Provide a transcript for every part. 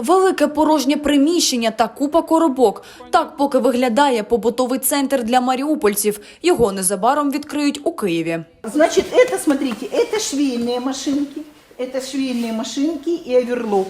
Велике порожнє приміщення та купа коробок. Так поки виглядає побутовий центр для маріупольців. Його незабаром відкриють у Києві. Значит, это, смотрите, это швейные машинки. Это швейные машинки и оверлок.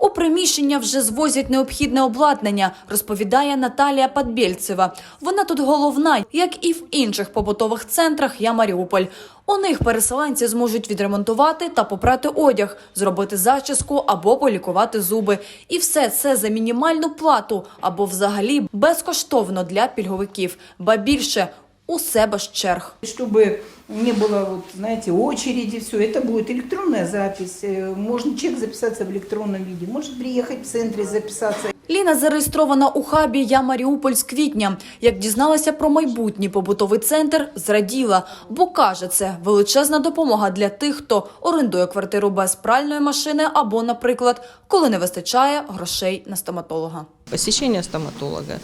У приміщення вже звозять необхідне обладнання, розповідає Наталія Падбєльцева. Вона тут головна, як і в інших побутових центрах «Я Маріуполь». У них переселенці зможуть відремонтувати та попрати одяг, зробити зачіску або полікувати зуби. І все це за мінімальну плату або взагалі безкоштовно для пільговиків. Ба більше усе без черг. Чтобы не было, вот, знаете, очереди, все. Это будет электронная запись. Э, Можно человек записаться в электронном виде. Может приехать в центре записаться. Ліна зареєстрована у хабі «Я Маріуполь» з квітня. Як дізналася про майбутній побутовий центр, зраділа, бо каже, це величезна допомога для тих, хто орендує квартиру без пральної машини або, наприклад, коли не вистачає грошей на стоматолога. Посещение стоматолога.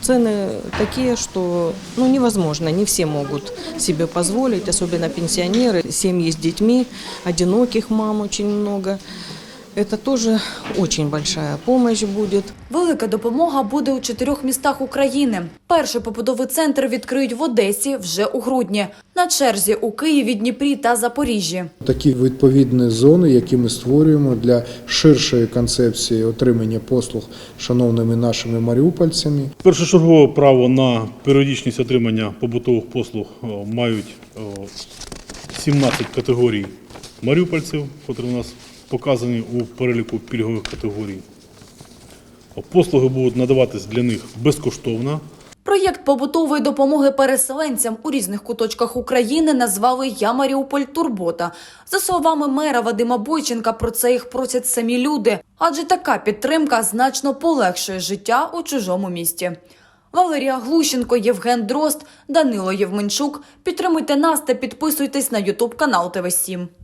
Цены такие, что ну, невозможно, не все могут себе позволить, особенно пенсионеры, семьи с детьми, одиноких мам очень много. Это тоже очень большая помощь будет. Велика допомога буде у чотирьох містах України. Перший побудовий центр відкриють в Одесі вже у грудні. На черзі у Києві, Дніпрі та Запоріжжі. Такі відповідні зони, які ми створюємо для ширшої концепції отримання послуг шановними нашими маріупольцями. Першочергове право на періодичність отримання побутових послуг мають о, 17 категорій маріупольців, які у нас показані у переліку пільгових категорій. Послуги будуть надаватись для них безкоштовно. Проєкт побутової допомоги переселенцям у різних куточках України назвали «Я Маріуполь Турбота». За словами мера Вадима Бойченка, про це їх просять самі люди, адже така підтримка значно полегшує життя у чужому місті. Валерія Глущенко, Євген Дрозд, Данило Євменчук. Підтримуйте нас та підписуйтесь на Ютуб канал ТВ 7